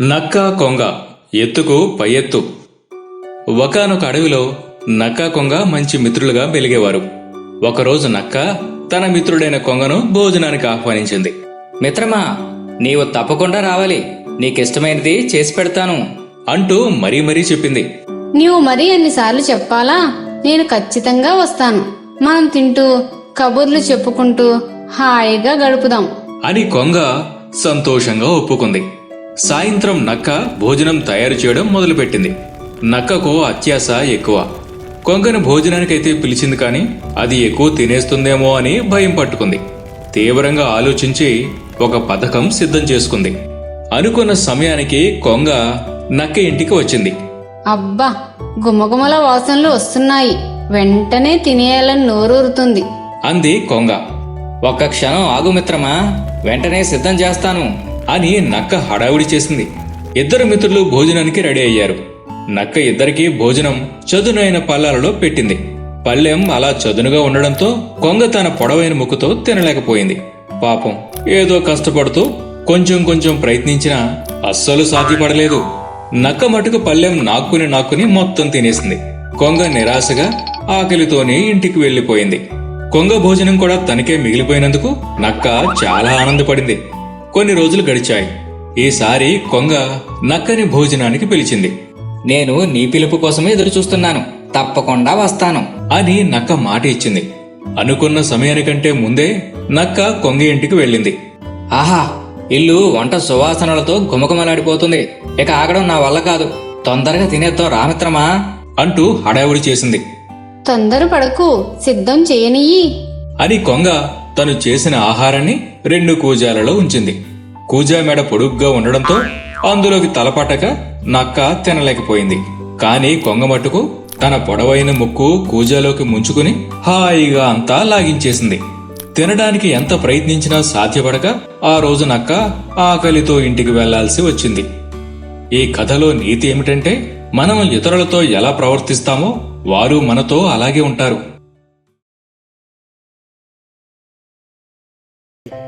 నక్క కొంగ ఎత్తుకు పై ఎత్తు ఒకనొక అడవిలో నక్క కొంగ మంచి మిత్రులుగా వెలిగేవారు ఒకరోజు నక్క తన మిత్రుడైన కొంగను భోజనానికి ఆహ్వానించింది. మిత్రమా నీవు తప్పకుండా రావాలి. నీకిష్టమైనది చేసి పెడతాను. అంటూ మరీ మరీ చెప్పింది. నీవు మరీ అన్నిసార్లు చెప్పాలా? నేను ఖచ్చితంగా వస్తాను. మనం తింటూ కబుర్లు చెప్పుకుంటూ హాయిగా గడుపుదాం. అని కొంగ సంతోషంగా ఒప్పుకుంది. సాయంత్రం నక్క భోజనం తయారు చేయడం మొదలుపెట్టింది. నక్కకు అత్యాస ఎక్కువ. కొంగను భోజనానికైతే పిలిచింది కానీ అది ఎక్కువ తినేస్తుందేమో అని భయం పట్టుకుంది. తీవ్రంగా ఆలోచించి ఒక పథకం సిద్ధం చేసుకుంది. అనుకున్న సమయానికి కొంగ నక్క ఇంటికి వచ్చింది. అబ్బా గుమగుమల వాసనలు వస్తున్నాయి. వెంటనే తినేయాలని నోరూరుతుంది. అంది కొంగ. ఒక్క క్షణం ఆగు మిత్రమా? వెంటనే సిద్ధం చేస్తాను. అని నక్క హడావుడి చేసింది. ఇద్దరు మిత్రులు భోజనానికి రెడీ అయ్యారు. నక్క ఇద్దరికీ భోజనం చదునైన పళ్ళాలలో పెట్టింది. పళ్ళెం అలా చదునుగా ఉండడంతో కొంగ తన పొడవైన ముక్కుతో తినలేకపోయింది. పాపం ఏదో కష్టపడుతూ కొంచెం కొంచెం ప్రయత్నించినా అస్సలు సాధ్యపడలేదు. నక్క మటుకు పళ్ళెం నాక్కుని నాక్కుని మొత్తం తినేసింది. కొంగ నిరాశగా ఆకలితోనే ఇంటికి వెళ్ళిపోయింది కొంగ భోజనం కూడా తనకే మిగిలిపోయినందుకు నక్క చాలా ఆనందపడింది. కొన్ని రోజులు గడిచాయి. ఈసారి కొంగ నక్కని భోజనానికి పిలిచింది. నేను నీ పిలుపు కోసమే ఎదురు చూస్తున్నాను. తప్పకుండా వస్తాను. అని నక్క మాట ఇచ్చింది. అనుకున్న సమయానికంటే ముందే నక్క కొంగ ఇంటికి వెళ్ళింది. ఆహా ఇల్లు వంట సువాసనలతో గుమగుమలాడిపోతుంది ఇక ఆగడం నా వల్ల కాదు. తొందరగా తినేద్దాం రామిత్రమా అంటూ హడావుడి చేసింది. తొందర పడకు సిద్ధం చేయనియ్యి. అని కొంగ తను చేసిన ఆహారాన్ని రెండు కూజాలలో ఉంచింది. కూజా మెడ పొడుగ్గా ఉండడంతో అందులోకి తలపట్టక నక్క తినలేకపోయింది. కాని కొంగ మట్టుకు తన పొడవైన ముక్కు కూజాలోకి ముంచుకుని హాయిగా అంతా లాగించేసింది. తినడానికి ఎంత ప్రయత్నించినా సాధ్యపడక ఆ రోజు నక్క ఆకలితో ఇంటికి వెళ్ళాల్సి వచ్చింది. ఈ కథలో నీతి ఏమిటంటే మనం ఇతరులతో ఎలా ప్రవర్తిస్తామో వారు మనతో అలాగే ఉంటారు.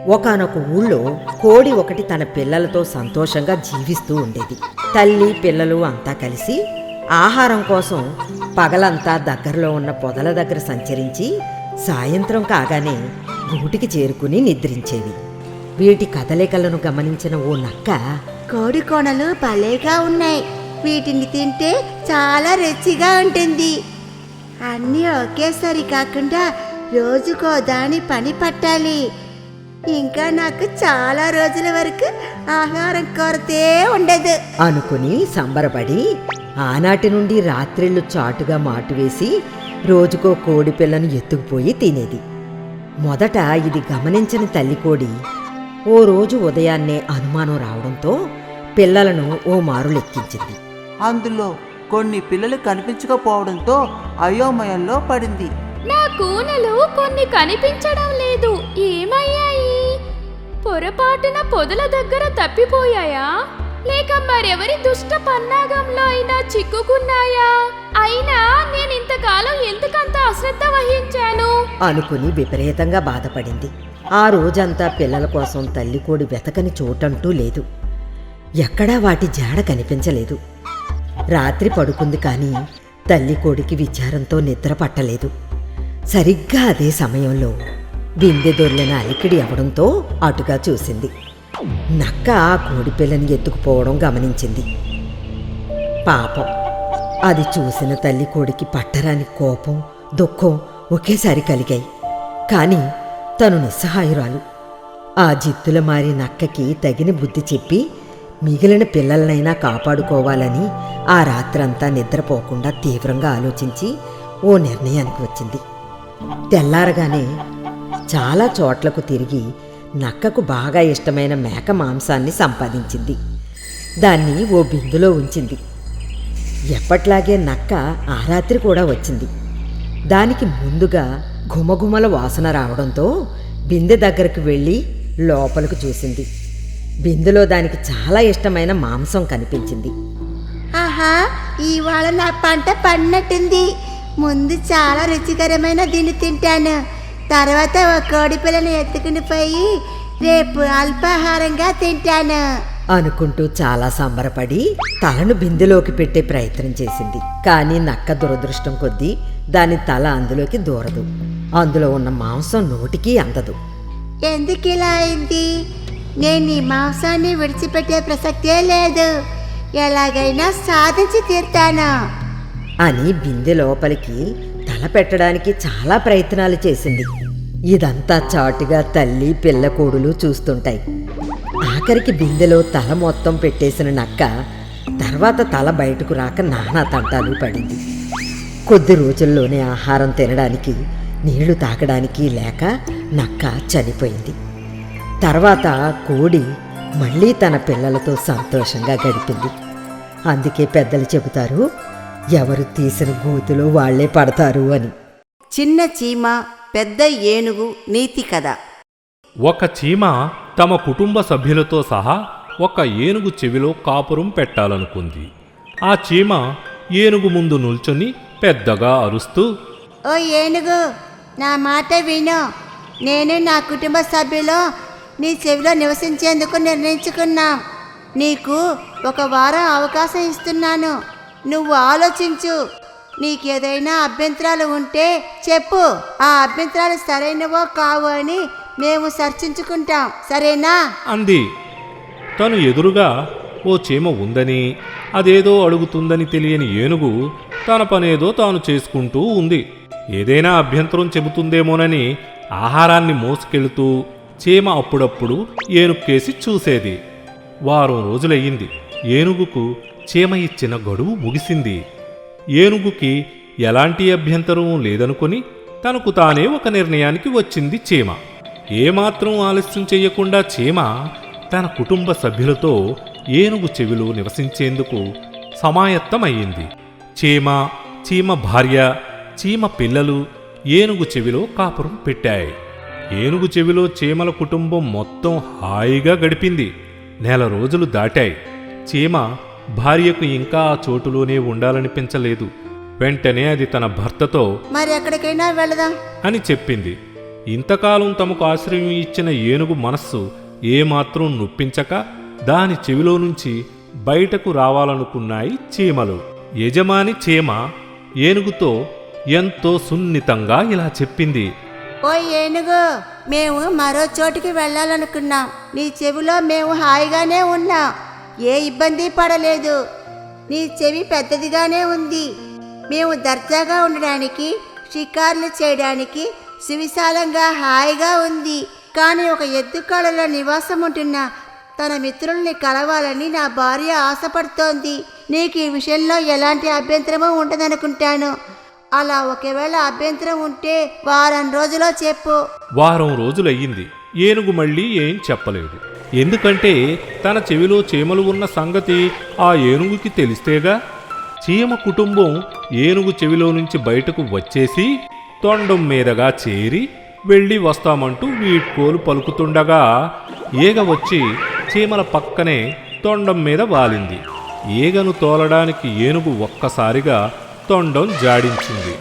ఒకానొక ఊళ్ళో కోడి ఒకటి తన పిల్లలతో సంతోషంగా జీవిస్తూ ఉండేది. తల్లి పిల్లలు అంతా కలిసి ఆహారం కోసం పగలంతా దగ్గరలో ఉన్న పొదల దగ్గర సంచరించి సాయంత్రం కాగానే గూటికి చేరుకుని నిద్రించేవి. వీటి కదలికలను గమనించిన ఓ నక్క కోడి కొనలు భలేగా ఉన్నాయి. వీటిని తింటే చాలా రుచిగా ఉంటుంది. అన్నీ ఒకేసారి కాకుండా రోజుకో దాని పని పట్టాలి. ఇంకా నాకు చాలా రోజుల వరకు ఆహారం కొరతే ఉండదు. అనుకుని సంబరపడి ఆనాటి నుండి రాత్రిళ్ళు చాటుగా మాటు వేసి రోజుకో కోడి పిల్లను ఎత్తుకుపోయి తినేది. మొదట ఇది గమనించని తల్లి కోడి ఓ రోజు ఉదయాన్నే అనుమానం రావడంతో పిల్లలను ఓ మారు లెక్కించింది అందులో కొన్ని పిల్లలు కనిపించకపోవడంతో అయోమయంలో పడింది. నా కూనలు కొన్ని కనిపించడం లేదు. ఏమయ్యాయి? పొరపాటున పొదల దగ్గర తప్పిపోయాయా? లేక మరెవరి దుష్ట పన్నాగంలో అయినా చిక్కుకున్నాయా? అయినా నేను ఇంతకాలం ఎందుకంత అశ్రద్ధ వహించాను? అనుకుని విపరీతంగా బాధపడింది. ఆ రోజంతా పిల్లల కోసం తల్లి కోడి వెతకని చోటంటూ లేదు. ఎక్కడా వాటి జాడ కనిపించలేదు. రాత్రి పడుకుంది కానీ తల్లి కోడికి విచారంతో నిద్ర పట్టలేదు. సరిగ్గా అదే సమయంలో బిందె దొర్లిన అలికిడి అవడంతో అటుగా చూసింది. నక్క ఆ కోడిపిల్లని ఎత్తుకుపోవడం గమనించింది. పాపం. అది చూసిన తల్లి కోడికి పట్టరాని కోపం దుఃఖం ఒకేసారి కలిగాయి. కానీ తను నిస్సహాయురాలు. ఆ జిత్తుల మారి నక్కకి తగిన బుద్ధి చెప్పి మిగిలిన పిల్లలనైనా కాపాడుకోవాలని ఆ రాత్రంతా నిద్రపోకుండా తీవ్రంగా ఆలోచించి ఓ నిర్ణయానికి వచ్చింది. తెల్లారగానే చాలా చోట్లకు తిరిగి నక్కకు బాగా ఇష్టమైన మేక మాంసాన్ని సంపాదించింది. దాన్ని ఓ బిందులో ఉంచింది. ఎప్పట్లాగే నక్క ఆ రాత్రి కూడా వచ్చింది. దానికి ముందుగా ఘుమఘుమల వాసన రావడంతో బిందె దగ్గరకు వెళ్ళి లోపలికి చూసింది. బిందెలో దానికి చాలా ఇష్టమైన మాంసం కనిపించింది. ఆహా ఇవాళ నా పంట పడినట్టుంది. ముందు చాలా రుచికరమైన దీన్ని తింటాను. తర్వాత ఒక కోడి పిల్లని ఎత్తుకుని పోయి రేపు అల్పాహారంగా తింటాను. అనుకుంటూ చాలా సంబరపడి తలను బిందెలోకి పెట్టే ప్రయత్నం చేసింది. కానీ నక్క దురదృష్టం కొద్దీ దాని తల అందులోకి దూరదు. అందులో ఉన్న మాంసం నోటికి అందదు. ఎందుకు ఇలా అయింది? నేను ఈ మాంసాన్ని విడిచిపెట్టే ప్రసక్తే లేదు. ఎలాగైనా సాధించి తీర్తాను. అని బిందె లోపలికి తల పెట్టడానికి చాలా ప్రయత్నాలు చేసింది. ఇదంతా చాటుగా తల్లి పిల్ల కోడులు చూస్తుంటాయి. ఆఖరికి బిందెలో తల మొత్తం పెట్టేసిన నక్క తర్వాత తల బయటకు రాక నానా తంటాలు పడింది. కొద్ది రోజుల్లోనే ఆహారం తినడానికి నీళ్ళు తాగడానికి లేక నక్క చనిపోయింది. తర్వాత కోడి మళ్ళీ తన పిల్లలతో సంతోషంగా గడిపింది. అందుకే పెద్దలు చెబుతారు ఎవరు తీసిన గూతులో వాళ్ళే పడతారు అని. చిన్న చీమ పెద్ద ఏనుగు నీతి కథ. ఒక చీమ తమ కుటుంబ సభ్యులతో సహా ఒక ఏనుగు చెవిలో కాపురం పెట్టాలనుకుంది. ఆ చీమ ఏనుగు ముందు నిల్చొని పెద్దగా అరుస్తూ ఓ ఏనుగు నా మాట విను. నేను నా కుటుంబ సభ్యులు నీ చెవిలో నివసించేందుకు నిర్ణయించుకున్నాం. నీకు ఒక వారం అవకాశం ఇస్తున్నాను. నువ్వు ఆలోచించు. నీకేదైనా అభ్యంతరాలు ఉంటే చెప్పు. ఆ అభ్యంతరాలు సరైనవో కావు అని మేము చర్చించుకుంటాం. సరేనా? అంది. తను ఎదురుగా ఓ చీమ ఉందని అదేదో అడుగుతుందని తెలియని ఏనుగు తన పనేదో తాను చేసుకుంటూ ఉంది. ఏదైనా అభ్యంతరం చెబుతుందేమోనని ఆహారాన్ని మోసుకెళ్తూ చీమ అప్పుడప్పుడు ఏనుక్కేసి చూసేది. వారం రోజులయ్యింది. ఏనుగుకు చీమ ఇచ్చిన గడువు ముగిసింది. ఏనుగుకి ఎలాంటి అభ్యంతరం లేదనుకొని తనకు తానే ఒక నిర్ణయానికి వచ్చింది చీమ. ఏమాత్రం ఆలస్యం చేయకుండా చీమ తన కుటుంబ సభ్యులతో ఏనుగు చెవిలో నివసించేందుకు సమాయత్తమయ్యింది. చీమ చీమ భార్య చీమ పిల్లలు ఏనుగు చెవిలో కాపురం పెట్టాయి. ఏనుగు చెవిలో చీమల కుటుంబం మొత్తం హాయిగా గడిపింది. నెల రోజులు దాటాయి. చీమ భార్యకు ఇంకా ఆ చోటులోనే ఉండాలనిపించలేదు. వెంటనే అది తన భర్తతో మరి ఎక్కడికైనా వెళదాం. అని చెప్పింది. ఇంతకాలం తమకు ఆశ్రయం ఇచ్చిన ఏనుగు మనస్సు ఏమాత్రం నొప్పించక దాని చెవిలో నుంచి బయటకు రావాలనుకున్నాయి చీమలు. యజమాని చీమ ఏనుగుతో ఎంతో సున్నితంగా ఇలా చెప్పింది. ఓ ఏనుగు మేము మరో చోటికి వెళ్ళాలనుకున్నాం. నీ చెవిలో మేము హాయిగానే ఉన్నాం. ఏ ఇబ్బంది పడలేదు. నీ చెవి పెద్దదిగానే ఉంది. మేము దర్జాగా ఉండడానికి షికార్లు చేయడానికి సువిశాలంగా హాయిగా ఉంది. కానీ ఒక ఎద్దుకాడలో నివాసం ఉంటున్న తన మిత్రుల్ని కలవాలని నా భార్య ఆశపడుతోంది. నీకు ఈ విషయంలో ఎలాంటి అభ్యంతరమూ ఉండదనుకుంటాను. అలా ఒకవేళ అభ్యంతరం ఉంటే వారం రోజులో చెప్పు. వారం రోజులయ్యింది. ఏనుగు మళ్ళీ ఏం చెప్పలేదు. ఎందుకంటే తన చెవిలో చీమలు ఉన్న సంగతి ఆ ఏనుగుకి తెలిస్తేగా? చీమ కుటుంబం ఏనుగు చెవిలో నుంచి బయటకు వచ్చేసి తొండం మీదగా చేరి వెళ్ళి వస్తామంటూ వీడ్కోలు పలుకుతుండగా ఈగ వచ్చి చీమల పక్కనే తొండం మీద వాలింది. ఈగను తోలడానికి ఏనుగు ఒక్కసారిగా తొండం జాడించింది.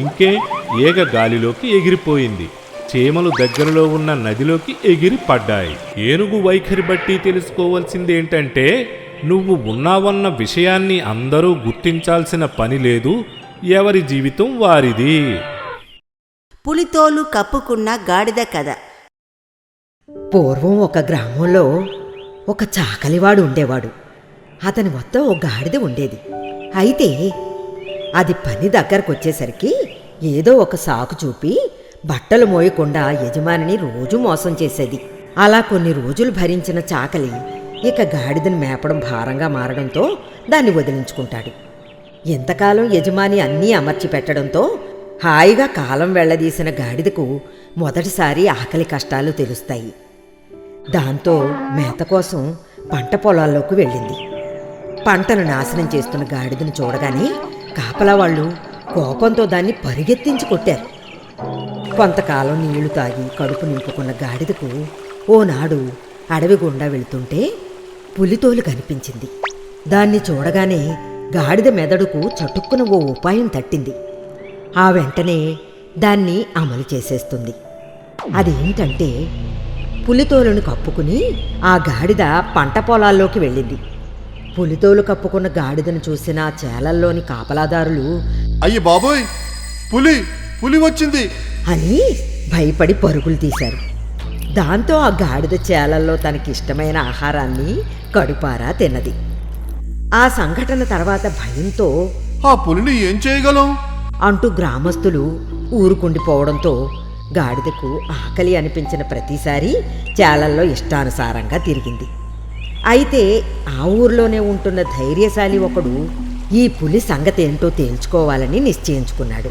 ఇంకే ఈగ గాలిలోకి ఎగిరిపోయింది. చీమలు దగ్గరలో ఉన్న నదిలోకి ఎగిరి పడ్డాయి. ఏనుగు వైఖరి బట్టి తెలుసుకోవాల్సిందేంటంటే నువ్వు ఉన్నావన్న విషయాన్ని అందరూ గుర్తించాల్సిన పని లేదు. ఎవరి జీవితం వారిది. పులితోలు కప్పుకున్న గాడిద కథ. పూర్వం ఒక గ్రామంలో ఒక చాకలివాడు ఉండేవాడు. అతని వద్ద ఒక గాడిద ఉండేది. అయితే అది పని దగ్గరకు వచ్చేసరికి ఏదో ఒక సాకు చూపి బట్టలు మోయకుండా యజమానిని రోజు మోసం చేసేది. అలా కొన్ని రోజులు భరించిన చాకలి ఇక గాడిదను మేపడం భారంగా మారడంతో దాన్ని వదిలించుకుంటాడు. ఎంతకాలం యజమాని అన్నీ అమర్చి పెట్టడంతో హాయిగా కాలం వెళ్ళదీసిన గాడిదకు మొదటిసారి ఆకలి కష్టాలు తెలుస్తాయి. దాంతో మేత కోసం పంట పొలాల్లోకి వెళ్ళింది. పంటను నాశనం చేస్తున్న గాడిదను చూడగానే కాపలా వాళ్ళు కోపంతో దాన్ని పరిగెత్తించి కొట్టారు. కొంతకాలం నీళ్ళు తాగి కడుపు నింపుకున్న గాడిదకు ఓనాడు అడవి గుండా వెళుతుంటే పులితోలు కనిపించింది. దాన్ని చూడగానే గాడిద మెదడుకు చటుక్కున ఓ ఉపాయం తట్టింది. ఆ వెంటనే దాన్ని అమలు చేసేస్తుంది. అదేంటంటే పులితోలును కప్పుకుని ఆ గాడిద పంట పొలాల్లోకి వెళ్ళింది. పులితోలు కప్పుకున్న గాడిదను చూసిన చేలల్లోని కాపలాదారులు అయ్యి బాబోయ్! పులి పులి వచ్చింది. అని భయపడి పరుగులు తీశారు. దాంతో ఆ గాడిద చేలల్లో తనకిష్టమైన ఆహారాన్ని కడుపారా తిన్నది. ఆ సంఘటన తర్వాత భయంతో ఆ పులిని ఏం చేయగలం? అంటూ గ్రామస్తులు ఊరుకుండిపోవడంతో గాడిదకు ఆకలి అనిపించిన ప్రతిసారి చేలల్లో ఇష్టానుసారంగా తిరిగింది. అయితే ఆ ఊర్లోనే ఉంటున్న ధైర్యశాలి ఒకడు ఈ పులి సంగతి ఏంటో తేల్చుకోవాలని నిశ్చయించుకున్నాడు.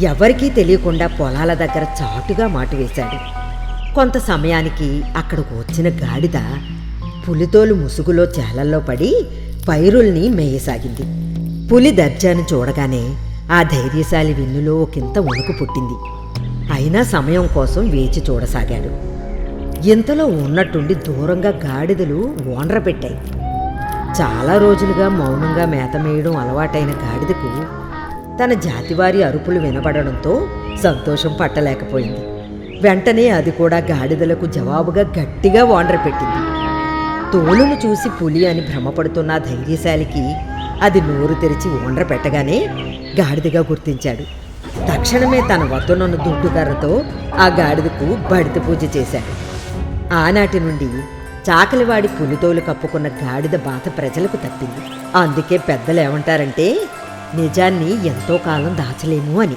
ఎవరికీ తెలియకుండా పొలాల దగ్గర చాటుగా మాటు వేశాడు. కొంత సమయానికి అక్కడకు వచ్చిన గాడిద పులితోలు ముసుగులో చేలల్లో పడి పైరుల్ని మేయసాగింది. పులి దర్జాను చూడగానే ఆ ధైర్యశాలి వెన్నులో ఒకంత వణుకు పుట్టింది. అయినా సమయం కోసం వేచి చూడసాగాడు. ఇంతలో ఉన్నట్టుండి దూరంగా గాడిదలు ఓండ్ర పెట్టాయి. చాలా రోజులుగా మౌనంగా మేత మేయడం అలవాటైన గాడిదకు తన జాతివారి అరుపులు వినబడడంతో సంతోషం పట్టలేకపోయింది. వెంటనే అది కూడా గాడిదలకు జవాబుగా గట్టిగా వాండ్ర పెట్టింది. తోలును చూసి పులి అని భ్రమపడుతున్న ధైర్యశాలికి అది నోరు తెరిచి ఓండ్ర పెట్టగానే గాడిదగా గుర్తించాడు. తక్షణమే తన వద్దనున్న దుడ్డుకర్రతో ఆ గాడిదకు బడిత పూజ చేశాడు. ఆనాటి నుండి చాకలివాడి పులితోలు కప్పుకున్న గాడిద బాధ ప్రజలకు తప్పింది. అందుకే పెద్దలు ఏమంటారంటే నిజాన్ని ఎంతో కాలం దాచలేము అని.